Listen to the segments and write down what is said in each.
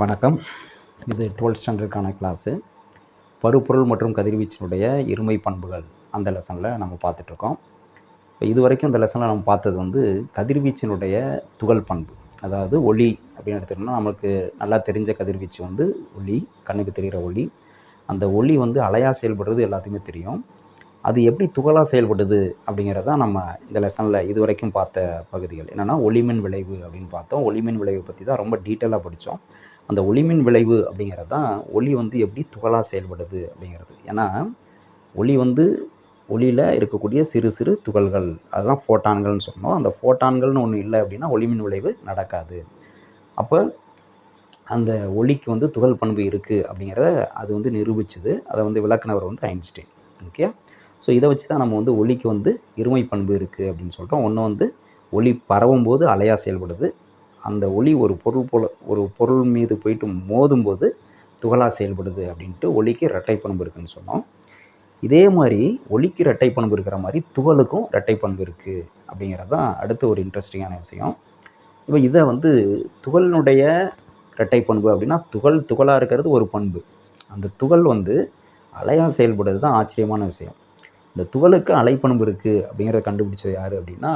வணக்கம். இது twelfth ஸ்டாண்டர்டுக்கான class. பருப்பொருள் மற்றும் கதிர்வீச்சினுடைய இருமை பண்புகள் அந்த லெசனில் நம்ம பார்த்துட்ருக்கோம். இப்போ இது வரைக்கும் இந்த லெசனில் நம்ம பார்த்தது வந்து கதிர்வீச்சினுடைய துகள் பண்பு. அதாவது ஒளி அப்படின்னு எடுத்துக்கிட்டோம்னா நம்மளுக்கு நல்லா தெரிஞ்ச கதிர்வீச்சு வந்து ஒளி கண்ணுக்கு தெரிகிற ஒளி. அந்த ஒளி வந்து அலையாக செயல்படுறது எல்லாத்துக்குமே தெரியும். அது எப்படி துகளாக செயல்படுது அப்படிங்கிறதான் நம்ம இந்த லெசனில் இது வரைக்கும் பார்த்த பகுதிகள். என்னென்னா ஒளிமின் விளைவு அப்படின்னு பார்த்தோம். ஒளிமின் விளைவு பற்றி தான் ரொம்ப டீட்டெயிலாக படித்தோம். அந்த ஒளிமின் விளைவு அப்படிங்கிறது தான் ஒளி வந்து எப்படி துகளாக செயல்படுது அப்படிங்கிறது. ஏன்னா ஒளி வந்து ஒளியில் இருக்கக்கூடிய சிறு சிறு துகள்கள் அதுதான் ஃபோட்டான்கள்னு சொன்னோம். அந்த ஃபோட்டான்கள்னு ஒன்று இல்லை அப்படின்னா ஒளிமின் விளைவு நடக்காது. அப்போ அந்த ஒளிக்கு வந்து துகள் பண்பு இருக்குது அப்படிங்கிறத அது வந்து நிரூபிச்சுது. அதை வந்து விளக்குனவர் வந்து ஐன்ஸ்டைன். ஓகே? ஸோ இதை வச்சு தான் நம்ம வந்து ஒளிக்கு வந்து இருமை பண்பு இருக்குது அப்படின்னு சொல்கிறோம் ஒன்று வந்து ஒளி பரவும் போது அலையாக செயல்படுது. அந்த ஒளி ஒரு பொருள் போல் ஒரு பொருள் மீது போயிட்டு மோதும்போது துகளாக செயல்படுது அப்படின்ட்டு ஒளிக்கு இரட்டை பண்பு இருக்குன்னு சொன்னோம். இதே மாதிரி ஒளிக்கு இரட்டை பண்பு இருக்கிற மாதிரி துகளுக்கும் இரட்டை பண்பு இருக்குது அப்படிங்கிறது தான் அடுத்த ஒரு இன்ட்ரெஸ்டிங்கான விஷயம். இப்போ இதை வந்து துகளினுடைய இரட்டை பண்பு அப்படின்னா துகள் துகளாக இருக்கிறது ஒரு பண்பு. அந்த துகள் வந்து அலையாக செயல்படுறது தான் ஆச்சரியமான விஷயம். இந்த துகளுக்கு அலைப்பண்பு இருக்குது அப்படிங்கிறத கண்டுபிடிச்சது யார் அப்படின்னா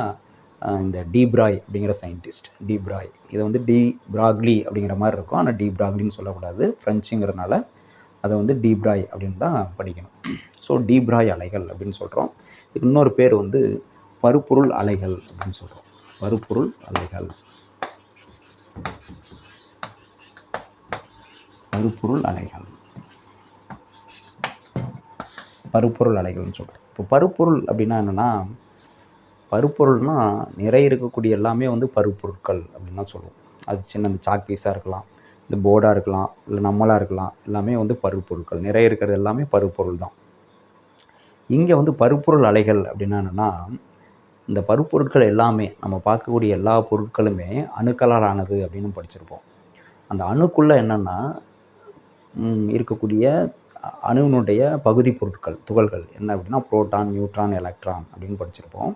இந்த டீப்ராய் அப்படிங்கிற சயின்டிஸ்ட் டீப்ராய் இதை வந்து டி பிராக்லி அப்படிங்கிற மாதிரி இருக்கும். ஆனால் டி பிராக்லின்னு சொல்லக்கூடாது. ஃப்ரெஞ்சுங்கிறதுனால அதை வந்து டீப்ராய் அப்படின்னு தான் படிக்கணும். ஸோ டீப்ராய் அலைகள் அப்படின்னு சொல்கிறோம் இன்னொரு பேர் வந்து பருப்பொருள் அலைகள் அப்படின்னு சொல்கிறோம் பருப்பொருள் அலைகள். பருப்பொருள் அலைகள். பருப்பொருள் அலைகள்னு சொல்கிறோம் இப்போ பருப்பொருள் அப்படின்னா என்னென்னா பருப்பொருள்னால் நிறைய இருக்கக்கூடிய எல்லாமே வந்து பருப்பொருட்கள் அப்படின்னு தான் சொல்லுவோம். அது சின்ன இந்த சாக் பீஸாக இருக்கலாம் இந்த போர்டாக இருக்கலாம் இல்லை நம்மளாக இருக்கலாம் எல்லாமே வந்து பருப்பொருட்கள். நிறைய இருக்கிறது எல்லாமே பருப்பொருள் தான். இங்கே வந்து பருப்பொருள் அலைகள் அப்படின்னா என்னென்னா இந்த பருப்பொருட்கள் எல்லாமே நம்ம பார்க்கக்கூடிய எல்லா பொருட்களுமே அணுக்களால் ஆனது அப்படின்னு படிச்சிருப்போம். அந்த அணுக்குள்ளே என்னென்னா இருக்கக்கூடிய அணுவினுடைய பகுதி பொருட்கள் துகள்கள். என்ன அப்படின்னா புரோட்டான் நியூட்ரான் எலக்ட்ரான் அப்படின்னு படிச்சிருப்போம்.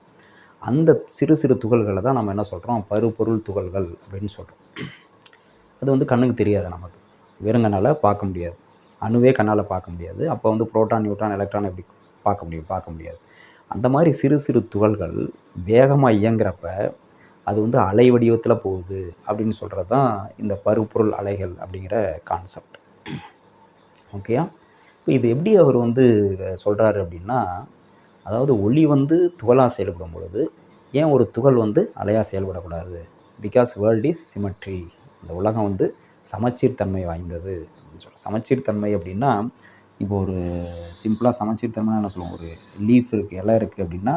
அந்த சிறு சிறு துகள்களை தான் நம்ம என்ன சொல்கிறோம் பருப்பொருள் துகள்கள் அப்படின்னு சொல்கிறோம் அது வந்து கண்ணுக்கு தெரியாது நமக்கு. வெறுங்கனால் பார்க்க முடியாது. அணுவே கண்ணால் பார்க்க முடியாது. அப்போ வந்து புரோட்டான் நியூட்ரான் எலக்ட்ரான் எப்படி பார்க்க முடியும்? பார்க்க முடியாது. அந்த மாதிரி சிறு சிறு துகள்கள் வேகமாக இயங்குறப்ப அது வந்து அலை வடிவத்தில் போகுது அப்படின்னு சொல்கிறது தான் இந்த பருப்பொருள் அலைகள் அப்படிங்கிற கான்செப்ட் ஓகேயா இப்போ இது எப்படி அவர் வந்து சொல்கிறாரு அப்படின்னா அதாவது ஒளி வந்து துகளாக செயல்படும் பொழுது ஏன் ஒரு துகள் வந்து அலையாக செயல்படக்கூடாது? பிகாஸ் வேர்ல்ட் இஸ் சிமெட்ரி இந்த உலகம் வந்து சமச்சீர் தன்மை வாய்ந்தது அப்படின்னு சொல்ல சமச்சீர் தன்மை அப்படின்னா இப்போ ஒரு சிம்பிளாக சமச்சீர் தன்மை என்ன சொல்லுவோம்? ஒரு லீஃப் இருக்குது இலை இருக்குது அப்படின்னா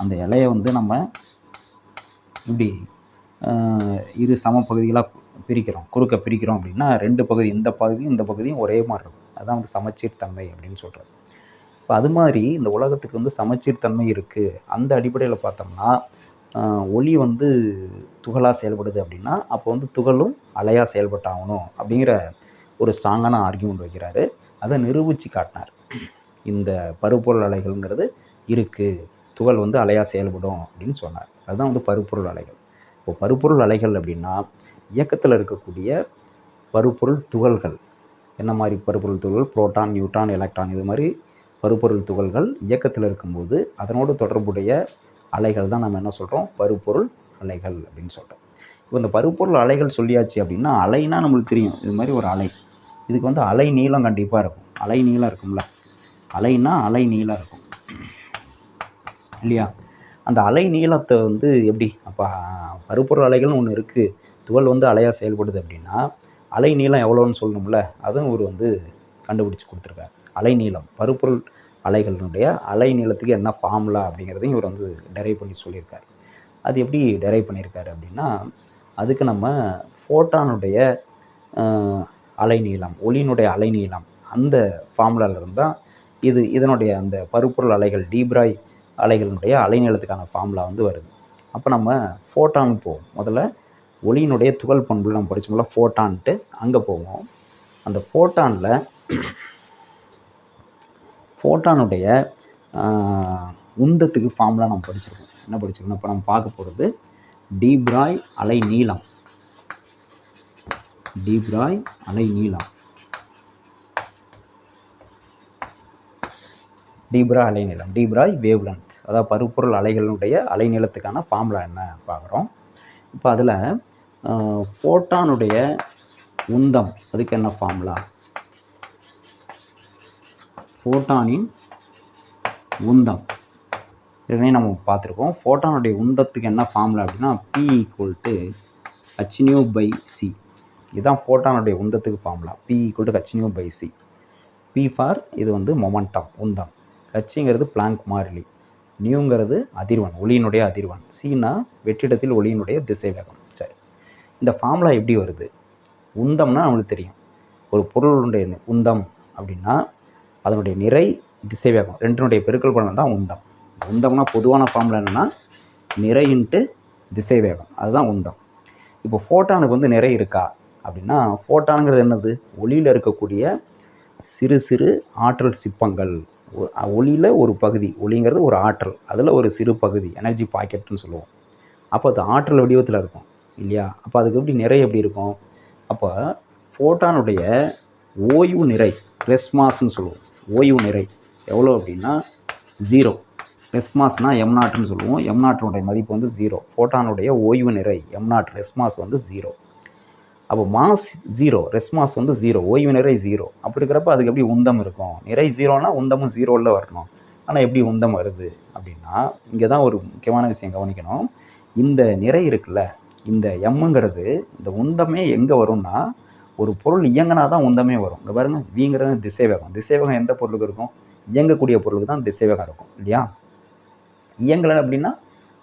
அந்த இலையை வந்து நம்ம இப்படி இது இரு சம பகுதிகளாக பிரிக்கிறோம். குறுக்க பிரிக்கிறோம் அப்படின்னா ரெண்டு பகுதி இந்த பகுதியும் இந்த பகுதியும் ஒரே மாதிரி இருக்கும். அதுதான் வந்து சமச்சீர் தன்மை அப்படின்னு சொல்கிறது இப்போ அது மாதிரி இந்த உலகத்துக்கு வந்து சமச்சீர் தன்மை இருக்குது அந்த அடிப்படையில் பார்த்தோம்னா ஒளி வந்து துகளாக செயல்படுது அப்படின்னா அப்போ வந்து துகளும் அலையாக செயல்பட்டாகணும் அப்படிங்கிற ஒரு ஸ்ட்ராங்கான ஆர்கியூமெண்ட் வைக்கிறாரு. அதை நிரூபித்து காட்டினார். இந்த பருப்பொருள் அலைகள்ங்கிறது இருக்குது துகள் வந்து அலையாக செயல்படும் அப்படின்னு சொன்னார். அதுதான் வந்து பருப்பொருள் அலைகள். இப்போ பருப்பொருள் அலைகள் அப்படின்னா இயக்கத்தில் இருக்கக்கூடிய பருப்பொருள் துகள்கள். என்ன மாதிரி பருப்பொருள் துகள்கள் புரோட்டான் நியூட்ரான் எலக்ட்ரான் இது மாதிரி பருப்பொருள் துகள்கள் இயக்கத்தில் இருக்கும்போது அதனோடு தொடர்புடைய அலைகள் தான் நம்ம என்ன சொல்கிறோம் பருப்பொருள் அலைகள் அப்படின்னு சொல்கிறோம் இப்போ இந்த பருப்பொருள் அலைகள் சொல்லியாச்சு அப்படின்னா அலைனா நம்மளுக்கு தெரியும். இது மாதிரி ஒரு அலை. இதுக்கு வந்து அலை நீளம் கண்டிப்பாக இருக்கும். அலை நீளம் இருக்கும்ல. அலைனா அலை நீளம் இருக்கும். இல்லையா? அந்த அலை நீளத்தை வந்து எப்படி? அப்போ பருப்பொருள் அலைகள்னு ஒன்று இருக்குது துகள் வந்து அலையாக செயல்படுது அப்படின்னா அலை நீளம் எவ்வளோன்னு சொல்லணும்ல? அதுவும் ஒரு வந்து கண்டுபிடிச்சி கொடுத்துருக்காரு. அலைநீளம் பருப்பொருள் அலைகளினுடைய அலை நீளத்துக்கு என்ன ஃபார்முலா அப்படிங்கிறதையும் இவர் வந்து டெரைவ் பண்ணி சொல்லியிருக்கார். அது எப்படி டெரைவ் பண்ணியிருக்காரு அப்படின்னா அதுக்கு நம்ம ஃபோட்டானுடைய அலைநீளம் ஒளியினுடைய அலைநீளம் அந்த ஃபார்முலாவிலிருந்து தான் இது இதனுடைய அந்த பருப்பொருள் அலைகள் டீப்ராய் அலைகளினுடைய அலைநீளத்துக்கான ஃபார்முலா வந்து வருது. அப்போ நம்ம ஃபோட்டான் போவோம். முதல்ல ஒளியினுடைய துகள் பண்புல நம்ம படிச்சோம்ல ஃபோட்டான்ட்டு அங்கே போவோம். அந்த ஃபோட்டானில் ஃபோட்டானுடைய உந்தத்துக்கு ஃபார்முலா நம்ம படிச்சிருக்கோம். என்ன படிச்சிருக்கோம் இப்போ நம்ம பார்க்க போகிறது டீப்ராய் அலை நீளம். டீப்ராய் அலை நீளம். டீப்ரா அலைநீளம் டீப்ராய் வேவ் லென்த் அதாவது பருப்பொருள் அலைகளுடைய அலைநீளத்துக்கான ஃபார்முலா என்ன பார்க்குறோம். இப்போ அதில் ஃபோட்டானுடைய உந்தம். அதுக்கு என்ன ஃபார்முலா ஃபோட்டானின் உந்தம். ஏற்கனவே நம்ம பார்த்துருக்கோம். ஃபோட்டானுடைய உந்தத்துக்கு என்ன ஃபார்முலா அப்படின்னா P equal to H nu by C இதுதான் ஃபோட்டானுடைய உந்தத்துக்கு formula P equal to H nu by C P for இது வந்து மொமெண்டம் உந்தம். ஹச்சுங்கிறது பிளாங்க் மாறிலி. நியூங்கிறது அதிர்வன் ஒளியினுடைய அதிர்வன் சீனா வெற்றிடத்தில் ஒளியினுடைய திசைவேகம். சரி. இந்த ஃபார்முலா எப்படி வருது? உந்தம்னா நம்மளுக்கு தெரியும். ஒரு பொருளுடைய உந்தம் அப்படின்னா அதனுடைய நிறை திசைவேகம் ரெண்டினுடைய பெருக்கல் பலன் தான் உந்தம். உந்தம்னா பொதுவான ஃபார்மில் என்னென்னா நிறைன்ட்டு திசை திசைவேகம். அதுதான் உந்தம். இப்போ ஃபோட்டானுக்கு வந்து நிறை இருக்கா? அப்படின்னா ஃபோட்டானுங்கிறது என்னது? ஒளியில் இருக்கக்கூடிய சிறு சிறு ஆற்றல் சிப்பங்கள். ஒளியில் ஒரு பகுதி ஒளிங்கிறது ஒரு ஆற்றல். அதில் ஒரு சிறு பகுதி எனர்ஜி பாக்கெட்னு சொல்லுவோம். அப்போ அது ஆற்றல் வடிவத்தில் இருக்கும் இல்லையா? அப்போ அதுக்கு எப்படி நிறை எப்படி இருக்கும்? அப்போ ஃபோட்டானுடைய ஓய்வு நிறை ரெஸ்மாஸ்ன்னு சொல்லுவோம். ஓய்வு நிறை. எவ்வளோ அப்படின்னா ஜீரோ ரெஸ்மாஸ்னால் எம் நாட்டுன்னு சொல்லுவோம். எம் நாட்டினுடைய மதிப்பு வந்து ஜீரோ ஃபோட்டானுடைய ஓய்வு நிறை எம் நாட் ரெஸ்மாஸ் வந்து ஜீரோ அப்போ மாஸ் ஜீரோ ரெஸ்மாஸ் வந்து ஜீரோ ஓய்வு நிறை ஜீரோ அப்படி இருக்கிறப்ப அதுக்கு எப்படி உந்தம் இருக்கும்? நிறை ஜீரோனா உந்தமும் ஜீரோவில் வரணும். ஆனால் எப்படி உந்தம் வருது அப்படின்னா இங்கே தான் ஒரு முக்கியமான விஷயம் கவனிக்கணும். இந்த நிறை இருக்குல்ல இந்த எம்முங்கிறது இந்த உந்தமே எங்கே வரும்னா ஒரு பொருள் இயங்கினா தான் உந்தமே வரும். இங்கே பாருங்கள் வீங்கிறது திசைவேகம். திசைவேகம் எந்த பொருளுக்கு இருக்கும்? இயங்கக்கூடிய பொருளுக்கு தான் திசைவேகம் இருக்கும் இல்லையா? இயங்கலை அப்படின்னா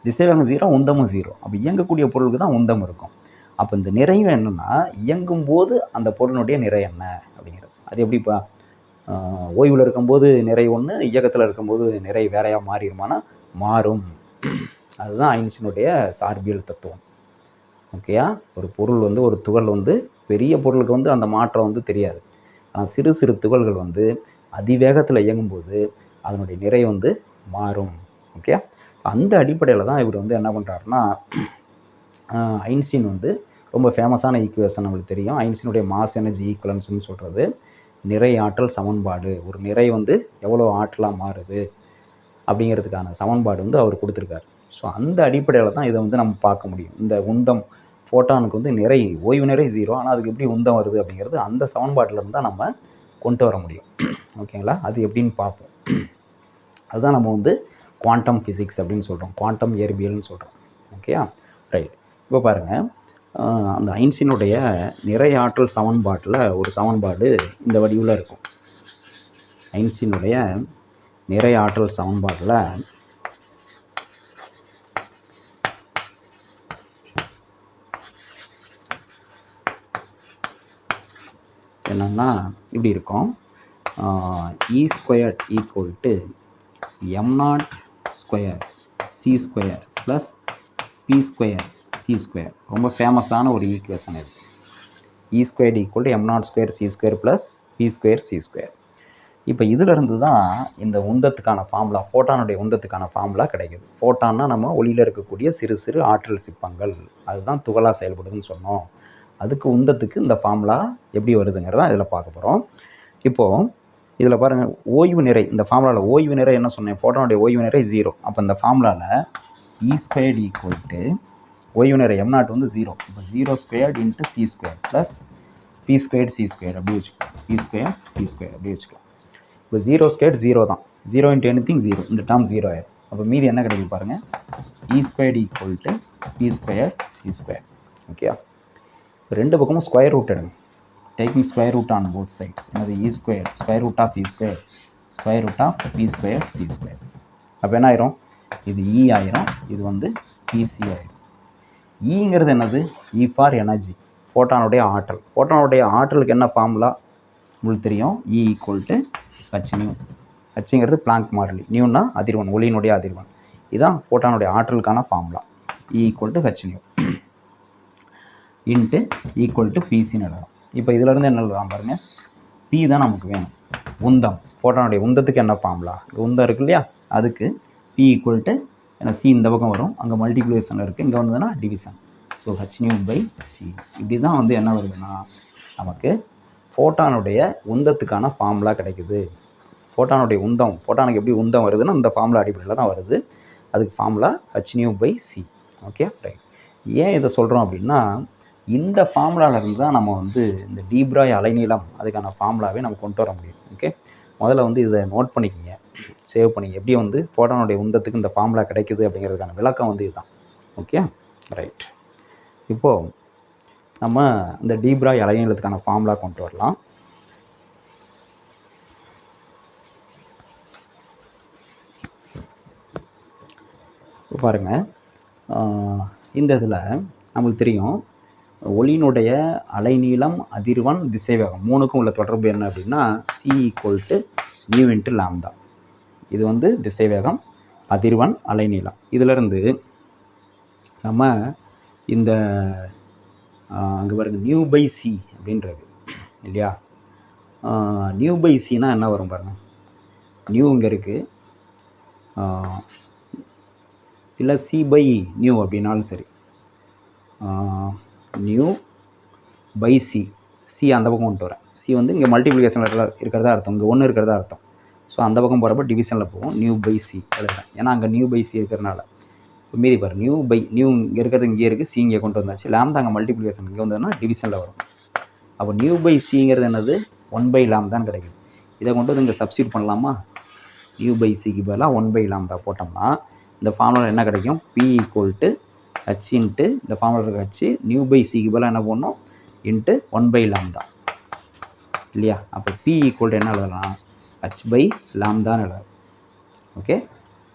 திசைவேகம் ஜீரோ உந்தமும் ஜீரோ அப்போ இயங்கக்கூடிய பொருளுக்கு தான் உந்தம் இருக்கும். அப்போ இந்த நிறைவு என்னென்னா இயங்கும் போது அந்த பொருளினுடைய நிறை என்ன அப்படிங்கிறது. அது எப்படிப்பா ஓய்வில் இருக்கும்போது நிறை ஒன்று இயக்கத்தில் இருக்கும்போது நிறை வேறையாக மாறிடுமானா மாறும். அதுதான் ஐன்ஸ்டீனுடைய சார்பியல் தத்துவம். ஓகேயா? ஒரு பொருள் வந்து ஒரு துகள் வந்து பெரிய பொருளுக்கு வந்து அந்த மாற்றம் வந்து தெரியாது. ஆனால் சிறு சிறு துகள்கள் வந்து அதிவேகத்தில் இயங்கும்போது அதனுடைய நிறை வந்து மாறும். ஓகே அந்த அடிப்படையில் தான் இவர் வந்து என்ன பண்ணுறாருன்னா ஐன்ஸ்டீன் வந்து ரொம்ப ஃபேமஸான ஈக்குவேஷன் நம்மளுக்கு தெரியும். ஐன்ஸ்டீனுடைய மாஸ் எனர்ஜி ஈக்குவலன்ஸ்னு சொல்கிறது நிறை ஆற்றல் சமன்பாடு. ஒரு நிறை வந்து எவ்வளோ ஆற்றலாக மாறுது அப்படிங்கிறதுக்கான சமன்பாடு வந்து அவர் கொடுத்துருக்காரு. ஸோ அந்த அடிப்படையில் தான் இதை வந்து நம்ம பார்க்க முடியும். இந்த உந்தம் ஃபோட்டானுக்கு வந்து நிறை ஓய்வு நிறை ஜீரோ ஆனால் அதுக்கு எப்படி உந்தம் வருது அப்படிங்கிறது அந்த சமன்பாட்டிலேருந்து தான் நம்ம கொண்டு வர முடியும். ஓகேங்களா அது எப்படின்னு பார்ப்போம். அதுதான் நம்ம வந்து குவாண்டம் ஃபிசிக்ஸ் அப்படின்னு சொல்கிறோம் குவாண்டம் இயற்பியல்னு சொல்கிறோம் ஓகேயா ரைட் இப்போ பாருங்கள் அந்த ஐன்ஸ்டீனுடைய நிறை ஆற்றல் சமன்பாட்டில் ஒரு சமன்பாடு இந்த வடிவில் இருக்கும். ஐன்ஸ்டீனுடைய நிறை ஆற்றல் சமன்பாட்டில் என்னென்னா இப்படி இருக்கும். E square equal to M naught square C square plus P square C square ரொம்ப ஃபேமஸான ஒரு ஈக்குவேஷன் இது. E square equal to M naught square C square plus P square C square இப்போ இதிலிருந்து தான் இந்த உந்தத்துக்கான ஃபார்முலா ஃபோட்டானுடைய உந்தத்துக்கான ஃபார்முலா கிடைக்குது. ஃபோட்டான்னா நம்ம ஒளியில் இருக்கக்கூடிய சிறு சிறு ஆற்றல் சிப்பங்கள் அதுதான் துகளாக செயல்படுதுன்னு சொன்னோம். அதுக்கு உந்தத்துக்கு இந்த ஃபார்முலா எப்படி வருதுங்கிறத இதில் பார்க்க போகிறோம் இப்போது இதில் பாருங்கள் ஓய்வு நிறை இந்த ஃபார்முலாவில் ஓய்வு நிறை என்ன சொன்னேன்? ஃபோட்டோனுடைய ஓய்வு நிறை ஜீரோ அப்போ இந்த ஃபார்முலாவில் இ ஸ்கொயர்டு ஈக்குவல் டு ஓய்வு நிறை எம் நாட் வந்து ஜீரோ இப்போ zero squared into C square plus P squared C square அப்படி வச்சுக்கலாம். பி ஸ்கொயர் சி ஸ்கொயர் அப்படி வச்சுக்கலாம். இப்போ ஜீரோ ஸ்கொயர் ஜீரோ தான். Zero into anything zero இந்த டேர்ம் ஜீரோ ஆயிடும் அப்போ மீதி என்ன கிடைக்கும் பாருங்கள் E squared equal to P square C square okay ரெண்டு பக்கமும் ஸ்கொயர் ரூட் எடுங்க. Taking square root on both sides எனது E square square root of E square square root of P square C square அப்போ என்ன ஆயிரும்? இது இ ஆயிரும். இது வந்து பிசி ஆயிரும். E இங்கிறது என்னது? இ ஃபார் எனர்ஜி ஃபோட்டானுடைய ஆற்றல். ஃபோட்டானுடைய ஆற்றலுக்கு என்ன ஃபார்முலா உங்களுக்கு தெரியும். E equal to H nu ஹச்சுங்கிறது Planck மாறிலி. நியூனா அதிர்வன் ஒளியினுடைய அதிர்வன் இதுதான் ஃபோட்டானுடைய ஆற்றலுக்கான formula E equal to H nu into equal to பிசின்னு எழுதலாம். இப்போ இதிலேருந்து என்ன எழுதலாம் பாருங்கள் பி தான் நமக்கு வேணும். உந்தம். ஃபோட்டானுடைய உந்தத்துக்கு என்ன ஃபார்முலா உந்தம் இருக்கு இல்லையா? அதுக்கு பி ஈக்குவல் டு ஏன்னா சி இந்த பக்கம் வரும். அங்கே மல்டிப்ளிகேஷன் இருக்குது இங்கே வந்ததுன்னா division so H nu by C இப்படி தான் வந்து என்ன வருதுன்னா நமக்கு ஃபோட்டானுடைய உந்தத்துக்கான ஃபார்முலா கிடைக்குது. ஃபோட்டானுடைய உந்தம். ஃபோட்டானுக்கு எப்படி உந்தம் வருதுன்னா இந்த ஃபார்முலா அடிப்படையில் தான் வருது. அதுக்கு formula H nu by C okay right ஏன் இதை சொல்கிறோம் அப்படின்னா இந்த ஃபார்முலாவிலிருந்து தான் நம்ம வந்து இந்த டீப்ராய் அலைநீளம் அதுக்கான ஃபார்முலாவே நம்ம கொண்டு வர முடியும். ஓகே முதல்ல வந்து இதை நோட் பண்ணிக்கங்க. சேவ் பண்ணிங்க எப்படி வந்து ஃபோட்டானுடைய உந்தத்துக்கு இந்த ஃபார்முலா கிடைக்குது அப்படிங்கிறதுக்கான விளக்கம் வந்து இதுதான். ஓகே ரைட் இப்போது நம்ம இந்த டீப்ராய் அலைநீளத்துக்கான ஃபார்முலா கொண்டு வரலாம். இப்போ பாருங்கள் இந்த இதில் நம்மளுக்கு தெரியும் ஒளியினுடைய அலைநீளம் அதிர்வன் திசைவேகம் மூணுக்கும் உள்ள தொடர்பு என்ன அப்படின்னா C equal to nu into lambda இது வந்து திசைவேகம் அதிர்வன் அலைநீளம். இதிலிருந்து நம்ம இந்த அங்கே பாருங்க நியூ பை சி அப்படின்றது இல்லையா? நியூ பை சினா என்ன வரும் பாருங்கள் நியூ இங்கே இருக்குது இல்லை சி பை நியூ அப்படின்னாலும் சரி. நியூ பை சி சி அந்த பக்கம் கொண்டு வரேன். சி வந்து இங்கே மல்டிப்ளிகேஷன் இருக்கிறதா அர்த்தம். இங்கே ஒன்று இருக்கிறதா அர்த்தம். ஸோ அந்த பக்கம் போகிறப்ப டிவிஷனில் போகும் நியூ பை சி எழுதுறேன். ஏன்னா அங்கே நியூ பை சி இருக்கிறனால இப்போ மீதி பாரு. நியூ பை நியூ இங்கே இருக்கிறது இங்கே இருக்குது சி இங்கே கொண்டு வந்தாச்சு. லேம்தா அங்கே மல்டிப்ளிகேஷன் இங்கே வந்ததுன்னா டிவிஷனில் வரும். அப்போ நியூ பை சிங்கிறது என்னது? ஒன் பை லேம் தான் கிடைக்குது. இதை கொண்டு வந்து இங்கே சப்ஸ்டியூட் பண்ணலாமா? நியூ பை சிக்கு பதிலாக ஒன் பை லாம்தா போட்டோம்னா இந்த ஃபார்முலா என்ன கிடைக்கும்? P equal to H into இந்த ஃபார்முலா இருக்க ஹச் நியூ பை சிக்கு பதிலாக என்ன பண்ணணும் இன்ட்டு ஒன் பை லாம்தா இல்லையா? அப்போ பி ஈக்குவல்டு என்ன எழுதலாம்? ஹச் பை லாம்தான்னு எழுதலாம். ஓகே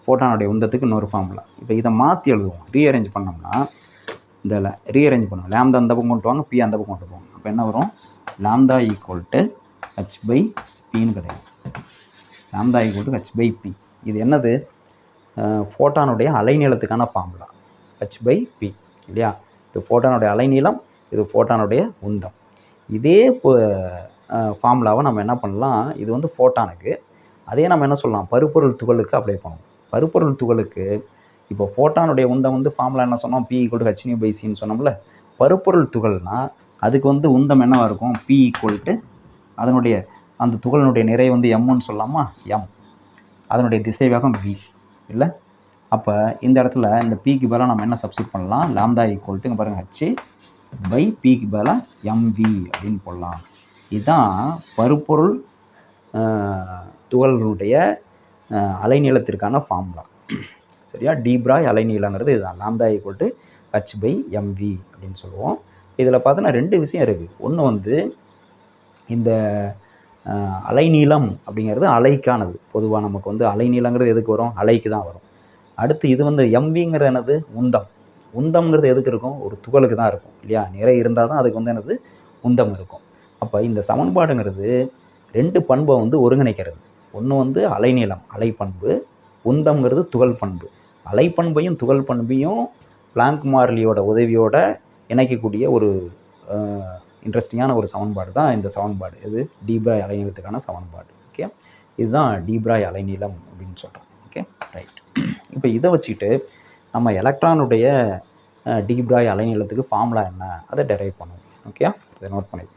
ஃபோட்டானுடைய உந்தத்துக்கு இன்னொரு ஃபார்முலா இப்போ இதை மாற்றி எழுதுவோம். ரீஅரேஞ்ச் பண்ணோம்னா இந்த ரீஅரேஞ்ச் பண்ணுவோம். லேம்தா அந்த பக்கம் கொண்டு வாங்க பி அந்த பக்கம் கொண்டு போவாங்க அப்போ என்ன வரும்? Lambda equal to H by பின்னு கிடையாது lambda equal to H by P இது என்னது? ஃபோட்டானுடைய அலைநீளத்துக்கான ஃபார்முலா ஹச் பை பி இல்லையா? இது ஃபோட்டானுடைய அலைநீளம் இது ஃபோட்டானுடைய உந்தம். இதே ஃபார்முலாவை நம்ம என்ன பண்ணலாம்? இது வந்து ஃபோட்டானுக்கு அதே நம்ம என்ன சொல்லலாம்? பருப்பொருள் துகளுக்கு அப்ளை பண்ணுவோம் பருப்பொருள் துகளுக்கு இப்போ ஃபோட்டானுடைய உந்தம் வந்து ஃபார்முலா என்ன சொன்னோம்? P equal to H nu by சின்னு சொன்னோம்ல. பருப்பொருள் துகள்னால் அதுக்கு வந்து உந்தம் என்னவாக இருக்கும்? பி ஈக்குவல் டு அதனுடைய அந்த துகளினுடைய நிறை வந்து எம்னு சொல்லலாமா? எம் அதனுடைய திசைவேகம் வி இல்லை? அப்போ இந்த இடத்துல இந்த பிக்கு பதிலாக நம்ம என்ன சப்ஸ்டிட் பண்ணலாம்? லாம்தா ஈக்குவல் டு இங்கே பாருங்கள் ஹச்சு பை பிக்கு பதிலாக எம்வி அப்படின்னு போடலாம். இதுதான் பருப்பொருள் துகள்களுடைய அலைநீளத்திற்கான ஃபார்முலா சரியா? டீப்ராய் அலைநீளங்கிறது இதுதான். Lambda equal to H by M V அப்படின்னு சொல்லுவோம். இதில் பார்த்தோன்னா ரெண்டு விஷயம் இருக்குது ஒன்று வந்து இந்த அலைநீளம் அப்படிங்கிறது அலைக்கானது. பொதுவாக நமக்கு வந்து அலைநீளங்கிறது எதுக்கு வரும்? அலைக்கு தான் வரும். அடுத்து இது வந்து எம்விங்கிறது எனது உந்தம். உந்தம்ங்கிறது எதுக்கு இருக்கும்? ஒரு துகளுக்கு தான் இருக்கும் இல்லையா? நிறை இருந்தால் தான் அதுக்கு வந்து எனது உந்தம் இருக்கும். அப்போ இந்த சமன்பாடுங்கிறது ரெண்டு பண்பை வந்து ஒருங்கிணைக்கிறது. ஒன்று வந்து அலைநீளம் அலைப்பண்பு. உந்தம்ங்கிறது துகள் பண்பு. அலைப்பண்பையும் துகள் பண்பையும் பிளாங்க் மார்லியோட உதவியோட இணைக்கக்கூடிய ஒரு இன்ட்ரெஸ்டிங்கான ஒரு சமன்பாடு தான் இந்த சமன்பாடு. இது டீப்ராய் அலைநீளத்துக்கான சமன்பாடு. ஓகே இதுதான் டீப்ராய் அலைநீளம் அப்படின்னு சொல்கிறோம் ஓகே ரைட் இப்போ இதை வச்சுக்கிட்டு நம்ம எலக்ட்ரானுடைய டீப்ராய் அலைநீளத்துக்கு ஃபார்முலா என்ன? அதை டெரைவ் பண்ணுவோம். ஓகே இதை நோட் பண்ணி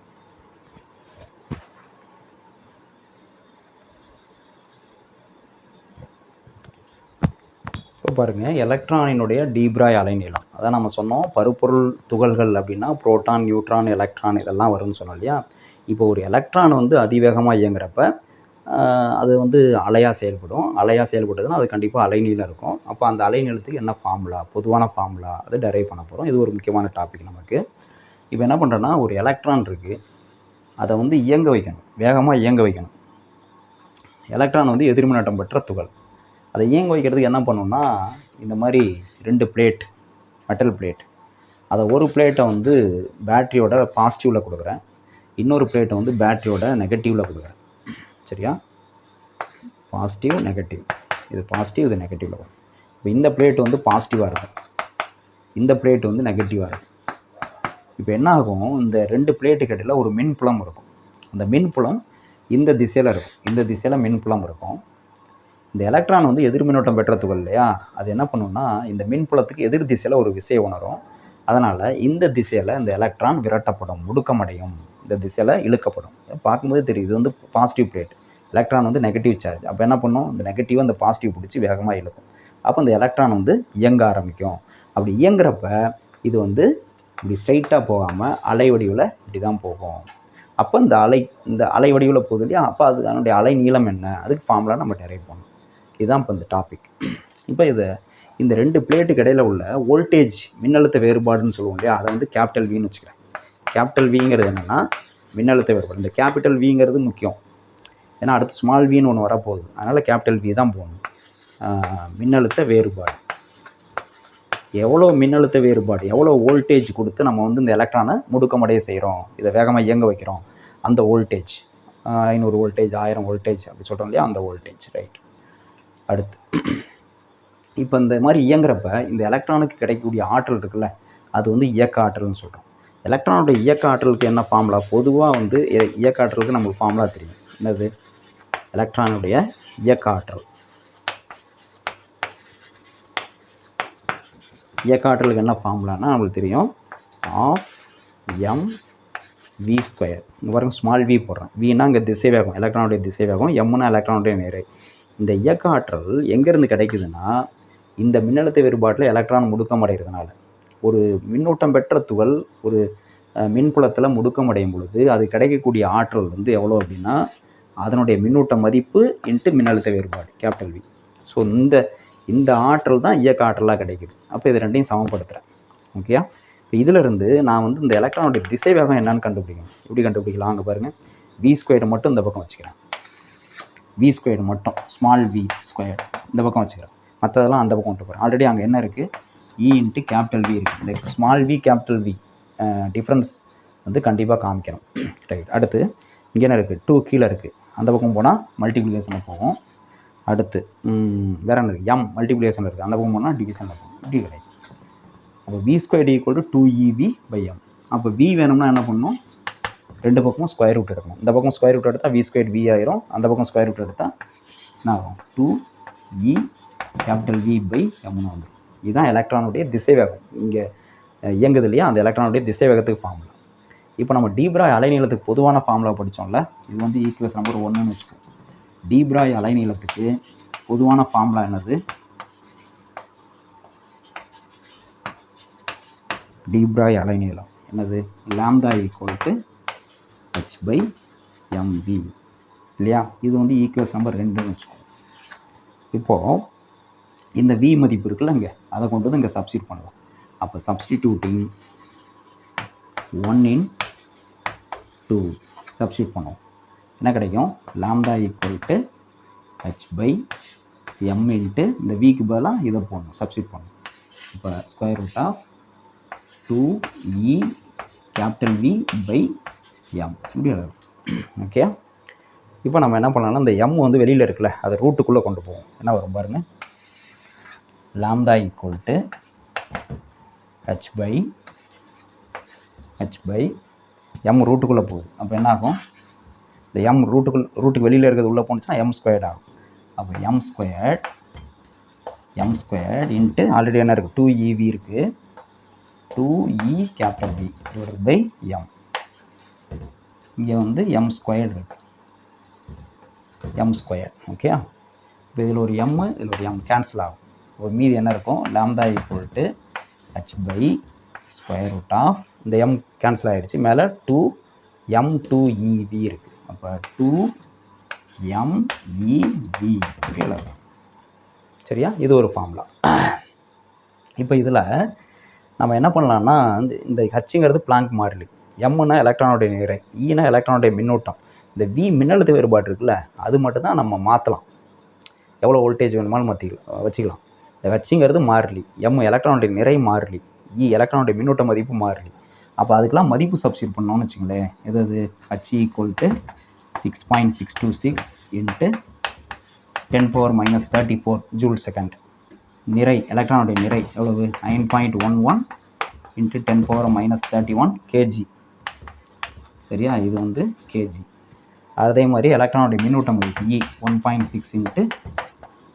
இப்போ பாருங்கள் எலக்ட்ரானினுடைய டீப்ராய் அலைநீளம். அதான் நம்ம சொன்னோம் பருப்பொருள் துகள்கள் அப்படின்னா புரோட்டான் நியூட்ரான் எலக்ட்ரான் இதெல்லாம் வரும்னு சொன்னோம் இல்லையா? இப்போ ஒரு எலக்ட்ரான் வந்து அதிவேகமாக இயங்குறப்ப அது வந்து அலையாக செயல்படும். அலையாக செயல்பட்டதுன்னா அது கண்டிப்பாக அலைநீளம் இருக்கும். அப்போ அந்த அலைநீளத்துக்கு என்ன ஃபார்முலா பொதுவான ஃபார்முலா அதை டெரைவ் பண்ண போகிறோம் இது ஒரு முக்கியமான டாபிக் நமக்கு. இப்போ என்ன பண்ணுறோன்னா ஒரு எலக்ட்ரான் இருக்குது அதை வந்து இயங்க வைக்கணும். வேகமாக இயங்க வைக்கணும். எலக்ட்ரான் வந்து எதிர்மின்னோட்டம் பெற்ற துகள். அதை இயங்க வைக்கிறதுக்கு என்ன பண்ணணும்னா இந்த மாதிரி ரெண்டு பிளேட் மெட்டல் பிளேட் அதை ஒரு பிளேட்டை வந்து பேட்டரியோட பாசிட்டிவில் கொடுக்குறேன். இன்னொரு பிளேட்டை வந்து பேட்டரியோட நெகட்டிவில் கொடுக்குறேன். சரியா? பாசிட்டிவ் நெகட்டிவ் இது பாசிட்டிவ் இது நெகட்டிவில் வரும். இப்போ இந்த பிளேட் வந்து பாசிட்டிவாக இருக்கும். இந்த பிளேட் வந்து நெகட்டிவாக இருக்கும். இப்போ என்ன ஆகும்? இந்த ரெண்டு பிளேட்டுக்கு இடையில் ஒரு மின்புலம் இருக்கும். அந்த மின்புலம் இந்த திசையில் இருக்கும். இந்த திசையில் மின்புலம் இருக்கும். இந்த எலக்ட்ரான் வந்து எதிர் மின்னோட்டம் பெற்ற துகள் இல்லையா? அது என்ன பண்ணுன்னா இந்த மின்புலத்துக்கு எதிர் திசையில் ஒரு விசையை உணரும். அதனால் இந்த திசையில் இந்த எலக்ட்ரான் விரட்டப்படும் முடுக்கமடையும். இந்த திசையில் இழுக்கப்படும். பார்க்கும்போது தெரியுது. இது வந்து பாசிட்டிவ் பிளேட் எலக்ட்ரான் வந்து நெகட்டிவ் சார்ஜ் அப்போ என்ன பண்ணும்? இந்த நெகட்டிவ் அந்த பாசிட்டிவ் பிடிச்சி வேகமாக இழுக்கும். அப்போ இந்த எலக்ட்ரான் வந்து இயங்க ஆரம்பிக்கும். அப்படி இயங்குறப்ப இது வந்து இப்படி ஸ்ட்ரைட்டாக போகாமல் அலை வடிவில் இப்படி தான் போகும். அப்போ இந்த அலை இந்த அலை வடிவில் போகுது இல்லையா? அப்போ அது அதனுடைய அலை நீளம் என்ன? அதுக்கு ஃபார்முலா நம்ம டெரைவ் பண்ணணும். இதுதான் இப்போ இந்த டாபிக் இப்போ இதை இந்த ரெண்டு பிளேட்டுக்கு இடையில உள்ள வோல்டேஜ் மின்னழுத்த வேறுபாடுன்னு சொல்லுவோம் இல்லையா? அதை வந்து கேபிட்டல் வின்னு வச்சுக்கிறேன். கேபிட்டல் விங்கிறது என்னென்னா மின்னழுத்த வேறுபாடு. இந்த கேபிட்டல் விங்கிறது முக்கியம். ஏன்னா அடுத்து ஸ்மால் வின்னு ஒன்று வரப்போகுது. அதனால் கேபிட்டல் வி தான் போகணும். மின்னழுத்த வேறுபாடு. எவ்வளோ மின்னழுத்த வேறுபாடு எவ்வளோ வோல்டேஜ் கொடுத்து நம்ம வந்து இந்த எலக்ட்ரானை முடுக்கமடைய செய்கிறோம் இதை வேகமாக இயங்க வைக்கிறோம். அந்த வோல்டேஜ் ஐநூறு வோல்டேஜ் ஆயிரம் வோல்டேஜ் அப்படி சொல்கிறோம் இல்லையா? அந்த வோல்டேஜ் ரைட் அடுத்து இப்போ இந்த மாதிரி இயங்குறப்ப இந்த எலக்ட்ரானுக்கு கிடைக்கக்கூடிய ஆற்றல் இருக்குல்ல அது வந்து இயக்க ஆற்றல்னு சொல்கிறோம் எலக்ட்ரானுடைய இயக்க ஆற்றலுக்கு என்ன ஃபார்முலா பொதுவாக வந்து இயக்க ஆற்றலுக்கு நமக்கு ஃபார்முலா தெரியும். என்னது? எலக்ட்ரானுடைய இயக்க ஆற்றல். இயக்க ஆற்றலுக்கு என்ன ஃபார்முலானா நம்மளுக்கு தெரியும்? ஆஃப் எம் வி ஸ்கொயர் இங்கே பாருங்க ஸ்மால் வி போடுறேன். வினா இங்கே திசை வேகம் எலக்ட்ரானுடைய திசை வேகம் எம்னா எலக்ட்ரானுடைய நிறை இந்த இயக்க ஆற்றல் எங்கேருந்து கிடைக்குதுன்னா இந்த மின்னழுத்த வேறுபாட்டில் எலக்ட்ரான் முடுக்கம் அடைகிறதுனால ஒரு மின்னூட்டம் பெற்ற துகள் ஒரு மின்புலத்தில் முடுக்கம் அடையும் பொழுது அது கிடைக்கக்கூடிய ஆற்றல் வந்து எவ்வளோ அப்படின்னா அதனுடைய மின்னூட்ட மதிப்பு இன்ட்டு மின்னழுத்த வேறுபாடு கேபிட்டல் வி ஸோ இந்த இந்த ஆற்றல் தான் இயக்க ஆற்றலாக கிடைக்குது. அப்போ இது ரெண்டையும் சமப்படுத்துகிறேன் ஓகேயா இப்போ இதிலிருந்து நான் வந்து இந்த எலக்ட்ரானுடைய திசை வேகம் என்னன்னு கண்டுபிடிக்கணும். எப்படி கண்டுபிடிக்கலாம்? அங்கே பாருங்கள் வி ஸ்கொயர்டு மட்டும் இந்த பக்கம் வச்சுக்கிறேன். வி ஸ்கொயர்டு மட்டும் ஸ்மால் வி ஸ்கொயர் இந்த பக்கம் வச்சுக்கிறேன். மற்றதெல்லாம் அந்த பக்கம் கொண்டு போகிறேன் ஆல்ரெடி அங்கே என்ன இருக்குது இ இன்ட்டு கேபிட்டல் வி இருக்குது இந்த small V capital V difference வந்து கண்டிப்பாக காமிக்கிறோம் ரைட் அடுத்து இங்கே என்ன இருக்குது டூ கீழே இருக்குது அந்த பக்கம் போனால் மல்டிப்ளிகேஷனில் போகும். அடுத்து வேற என்ன இருக்குது எம் மல்டிப்ளிகேஷன் இருக்குது அந்த பக்கம் போனால் டிவிஷனில் போகும். இப்படி கிடையாது அப்போ V square equal to two E V by M அப்போ வி வேணும்னா என்ன பண்ணணும்? ரெண்டு பக்கமும் ஸ்கொயர் ரூட் எடுக்கணும். இந்த பக்கம் ஸ்கொயர் ரூட் எடுத்தால் வி ஸ்கொயர் வி ஆயிரும். அந்த பக்கம் ஸ்கொயர் ரூட் எடுத்தால் என்ன ஆகும்? Two E e capital V by எம்னு வந்துடும் இதுதான் எலக்ட்ரானுடைய திசை வேகம் இங்கே இயங்குது இல்லையா? அந்த எலக்ட்ரானுடைய திசை வேகத்துக்கு ஃபார்முலா இப்போ நம்ம டீப்ராய் அலைநீளத்துக்கு பொதுவான ஃபார்முலா படித்தோம்ல இது வந்து ஈக்குவேஷன் நம்பர் ஒன்றுன்னு வச்சுக்கோம் டீப்ராய் அலைநீளத்துக்கு பொதுவான ஃபார்முலா என்னது? டீப்ராய் அலைநீளம். என்னது? Lambda equal to H by M V இல்லையா? இது வந்து ஈக்குவேஷன் நம்பர் ரெண்டுன்னு வச்சுக்கோம் இப்போது இந்த வி மதிப்பு இருக்குல்ல இங்கே அதை கொண்டு வந்து இங்கே சப்ஸ்டியூட் பண்ணலாம் அப்போ substituting one in two substitute பண்ணுவோம். என்ன கிடைக்கும்? Lambda equal to H by M into இந்த விக்கு பதிலாக இதை போடணும் சப்ஸ்டியூட் பண்ணணும். இப்போ square root of two E capital V by M இப்படி ஓகே இப்போ நம்ம என்ன பண்ணலாம்னா இந்த எம் வந்து வெளியில் இருக்குல்ல அதை ரூட்டுக்குள்ளே கொண்டு போவோம். என்ன வரும் பாருங்கள் lambda equal to H by H by M ரூட்டுக்குள்ளே போகுது. அப்போ என்ன ஆகும் இந்த எம் ரூட்டுக்குள் ரூட்டுக்கு வெளியில் இருக்கிறது உள்ளே போணுச்சுன்னா எம் ஸ்கொயர்ட் ஆகும். அப்போ M squared M squared into already என்ன இருக்குது டூ இவி இருக்குது two E capital P divide by M இங்கே வந்து எம் ஸ்கொயர்டு இருக்கு. எம் ஸ்கொயர் ஓகே இப்போ இதில் ஒரு எம்மு இதில் ஒரு எம் கேன்சல் ஆகும். மீதி என்ன இருக்கும்? Lambda equal to by square root of இந்த எம் கேன்சல் ஆகிடுச்சு மேலே டூ எம் டூ இவி இருக்குது அப்போ டூ எம் இவி சரியா? இது ஒரு ஃபார்முலா இப்போ இதில் நம்ம என்ன பண்ணலான்னா இந்த இந்த ஹச்சுங்கிறது பிளாங்க் மாறிலி எம்னா எலக்ட்ரானுடைய நிறை e ஈனா எலக்ட்ரானுடைய மின்னூட்டம். இந்த வி மின்னழுத்த வேறுபாடு இருக்குல்ல அது மட்டும்தான் நம்ம மாற்றலாம் எவ்வளோ வோல்டேஜ் வேணுமாலும் மாற்றிக்கலாம் வச்சுக்கலாம். இந்த ஹச்சிங்கிறது மாறிலி. எம் எலக்ட்ரானுடைய நிறை மாறிலி. இ e எலக்ட்ரானுடைய மின்னூட்ட மதிப்பு மாறிலி. அப்போ அதுக்கெல்லாம் மதிப்பு சப்ஸ்டியூட் பண்ணோம்னு வச்சுங்களேன் எது அது? H equal to six point six two six into ten power minus thirty four joule second நிறை எலக்ட்ரானுடைய நிறை எவ்வளவு? Nine point one one into ten power minus thirty one KG சரியா? இது வந்து கேஜி அதே மாதிரி எலக்ட்ரானுடைய மின்னூட்டம் மதிப்பு E one point six into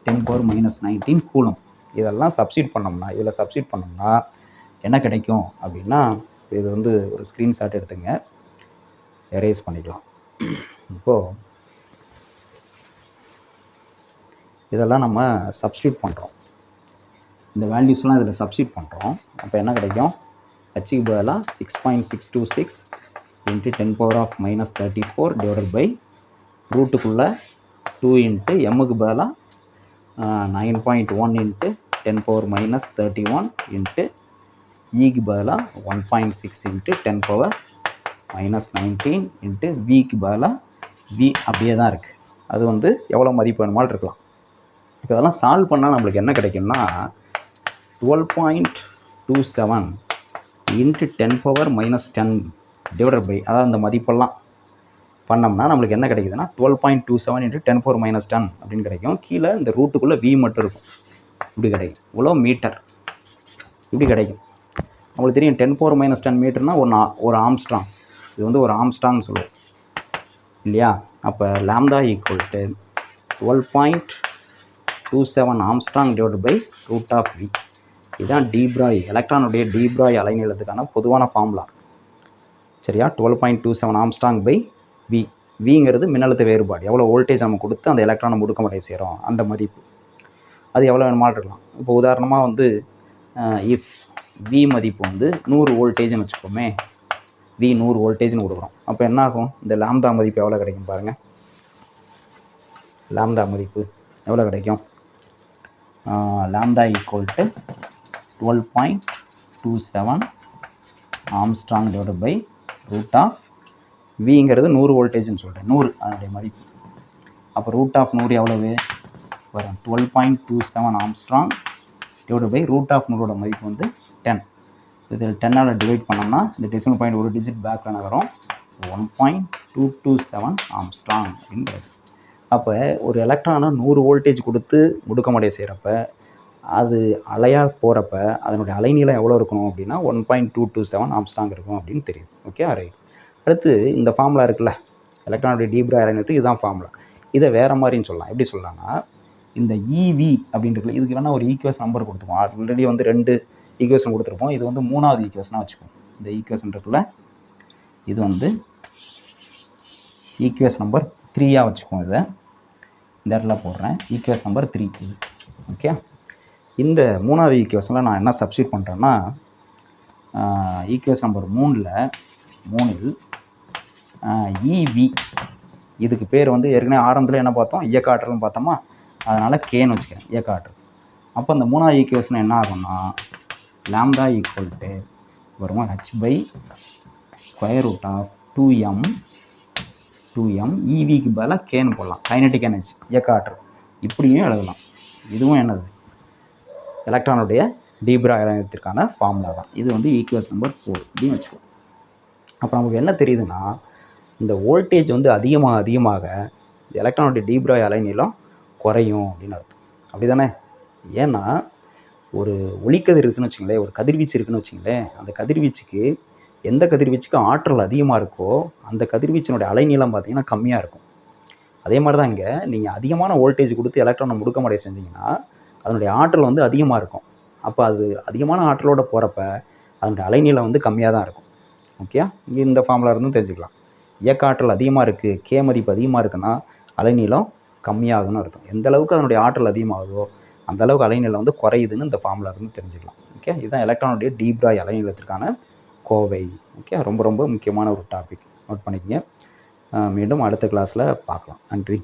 ten power minus nineteen coulomb. இதெல்லாம் சப்ஸ்டியூட் பண்ணோம்னா இதில் சப்ஸ்டியூட் பண்ணோம்னா என்ன கிடைக்கும் அப்படின்னா இது வந்து ஒரு ஸ்க்ரீன்ஷாட் எடுத்துங்க. எரேஸ் பண்ணிக்கலாம். இப்போது இதெல்லாம் நம்ம சப்ஸ்டியூட் பண்ணுறோம் இந்த வேல்யூஸ்லாம் இதில் சப்ஸ்டியூட் பண்ணுறோம் அப்போ என்ன கிடைக்கும்? ஹச்சுக்கு பதிலாக six point six two six into ten power of minus thirty four divided by ரூட்டுக்குள்ளே two into எம்முக்கு பதிலாக nine point one into ten power minus thirty one into ஈக்கு பதிலாக one point six into ten power minus nineteen into விக்கு பதிலாக we அப்படியே தான் இருக்குது அது வந்து எவ்வளோ மதிப்பு வேணுமாலும் இருக்கலாம். இப்போ இதெல்லாம் சால்வ் பண்ணால் நம்மளுக்கு என்ன கிடைக்கும்னா twelve point two seven into ten power minus ten divided by அதாவது அந்த மதிப்பெல்லாம் பண்ணோம்னா நம்மளுக்கு என்ன கிடைக்குதுன்னா twelve point two seven into ten four minus ten அப்படின்னு கிடைக்கும். கீழே இந்த ரூட்டுக்குள்ளே வி மட்டும் இருக்கும். இப்படி கிடைக்கும். இவ்வளோ மீட்டர் இப்படி கிடைக்கும். நம்மளுக்கு தெரியும் டென் ஃபோர் மைனஸ் டென் மீட்டர்னால் ஒரு நா- ஒரு ஆம்ஸ்ட்ராங். இது வந்து ஒரு ஆம்ஸ்ட்ராங்னு சொல்லுவோம். இல்லையா? அப்போ lambda equal to twelve point two seven angstrom divide by root of V இதுதான் டீப்ராய் எலக்ட்ரானுடைய டீப்ராய் அலைநீளத்துக்கான பொதுவான ஃபார்முலா சரியா? Twelve point two seven angstrom by V விங்கிறது மின்னழுத்த வேறுபாடு. எவ்வளோ வோல்டேஜ் நம்ம கொடுத்து அந்த எலக்ட்ரானை முடுக்கமடை செய்கிறோம் அந்த மதிப்பு. அது எவ்வளோ வேணுமாலும் இருக்கலாம் இப்போ உதாரணமாக வந்து இஃப் வி மதிப்பு வந்து நூறு வோல்டேஜ்னு வச்சுக்கோமே. வி நூறு வோல்டேஜ்னு கொடுக்குறோம். அப்போ என்ன ஆகும் இந்த லாம்தா மதிப்பு எவ்வளோ கிடைக்கும் பாருங்கள் லாம்தா மதிப்பு எவ்வளோ கிடைக்கும்? Lambda equal to twelve point two seven angstrom divide by root of விங்கிறது நூறு வோல்டேஜ்னு சொல்கிறேன் நூறு அதனுடைய மதிப்பு. அப்போ ரூட் ஆஃப் நூறு எவ்வளவு? வரும். Twelve point two seven angstrom divide by root of நூறோட மதிப்பு வந்து டென் இதில் டென்னால் டிவைட் பண்ணோம்னா இந்த டெசிமல் பாயிண்ட் ஒரு டிஜிட் பேக்கில் நகரும். One point two two seven angstrom அப்படின்றது அப்போ ஒரு எலக்ட்ரானை நூறு வோல்டேஜ் கொடுத்து முடுக்கமடைய செய்கிறப்ப அது அலையாக போகிறப்ப அதனுடைய அலைநீளம் எவ்வளோ இருக்கணும் அப்படின்னா one point two two seven angstrom இருக்கும் அப்படின்னு தெரியும். ஓகே ரைட் அடுத்து இந்த ஃபார்முலா இருக்குல்ல எலக்ட்ரானுடைய டீப்ரா அலைநீளத்துக்கு இதுதான் ஃபார்முலா இதை வேறு மாதிரின்னு சொல்லலாம். எப்படி சொல்லலாம்னா இந்த இவி அப்படின்றது இதுக்கு வேணால் ஒரு ஈக்குவேஷன் நம்பர் கொடுத்துருப்போம் ஆல்ரெடி வந்து ரெண்டு ஈக்குவேஷன் கொடுத்துருப்போம். இது வந்து மூணாவது ஈக்குவேஷனாக வச்சுக்கோம் இந்த ஈக்குவேஷன் இருக்குல்ல இது வந்து ஈக்குவேஷன் நம்பர் த்ரீயாக வச்சுக்குவோம் இதை. இந்த இடத்துல போடுறேன். ஈக்குவேஷன் நம்பர் த்ரீ ஓகே இந்த மூணாவது ஈக்குவேஷனில் நான் என்ன சப்ஸ்டியூட் பண்ணுறேன்னா ஈக்குவேஷன் நம்பர் மூணில் மூணில் இவி இதுக்கு பேர் வந்து ஏற்கனவே ஆரம்பத்தில் என்ன பார்த்தோம்? இயக்க ஆற்றல்னு பார்த்தோமா? அதனால் கேன்னு வச்சுக்கிறேன் இயக்க ஆற்றல் அப்போ இந்த மூணாவது ஈக்குவேஷன் என்ன ஆகும்னா லேம்டா ஈக்குவல் டு வருமா H by square root of two M two M இவிக்கு பதிலாக கேன்னு போடலாம். கைனட்டிக் எனர்ஜி இயக்க ஆற்றல் இப்படியும் எழுதலாம். இதுவும் என்னது? எலக்ட்ரானுடைய டீப்ரா ஃபார்முலா தான். இது வந்து ஈக்குவேஷன் நம்பர் ஃபோர் அப்படின்னு வச்சுக்கோ அப்போ நமக்கு என்ன தெரியுதுன்னா இந்த வோல்டேஜ் வந்து அதிகமாக அதிகமாக இந்த எலக்ட்ரானுடைய டீப்ராய் அலைநீளம் குறையும் அப்படின்னு அர்த்தம். அப்படி தானே ஏன்னா ஒரு ஒளிக்கதிர் இருக்குன்னு வச்சுங்களேன் ஒரு கதிர்வீச்சு இருக்குன்னு வச்சுங்களேன் அந்த கதிர்வீச்சுக்கு எந்த கதிர்வீச்சுக்கு ஆற்றல் அதிகமாக இருக்கோ அந்த கதிர்வீச்சினுடைய அலைநீளம் பார்த்தீங்கன்னா கம்மியாக இருக்கும். அதே மாதிரி தான் இங்கே நீங்கள் அதிகமான வோல்டேஜ் கொடுத்து எலக்ட்ரானை முடுக்க முடுக்கமடைய செஞ்சீங்கன்னா அதனுடைய ஆற்றல் வந்து அதிகமாக இருக்கும். அப்போ அது அதிகமான ஆற்றலோட போகிறப்ப அதனுடைய அலைநீளம் வந்து கம்மியாக தான் இருக்கும் ஓகே இங்கே இந்த ஃபார்முலா இருந்தும் தெரிஞ்சுக்கலாம். இயக்க ஆற்றல் அதிகமாக இருக்குது கே மதிப்பு அதிகமாக இருக்குன்னா அலைநீளம் கம்மியாகும்னு அர்த்தம். எந்த அளவுக்கு அதனுடைய ஆற்றல் அதிகமாகுதோ அந்த அளவுக்கு அலைநீளம் வந்து குறையுதுன்னு இந்த ஃபார்முலா இருந்து தெரிஞ்சுக்கலாம். ஓகே இதுதான் எலக்ட்ரானுடைய டீப்ராய் அலைநீளத்திற்கான கோவை. ஓகே ரொம்ப ரொம்ப முக்கியமான ஒரு டாபிக் நோட் பண்ணிக்கங்க. மீண்டும் அடுத்த கிளாஸில் பார்க்கலாம். நன்றி.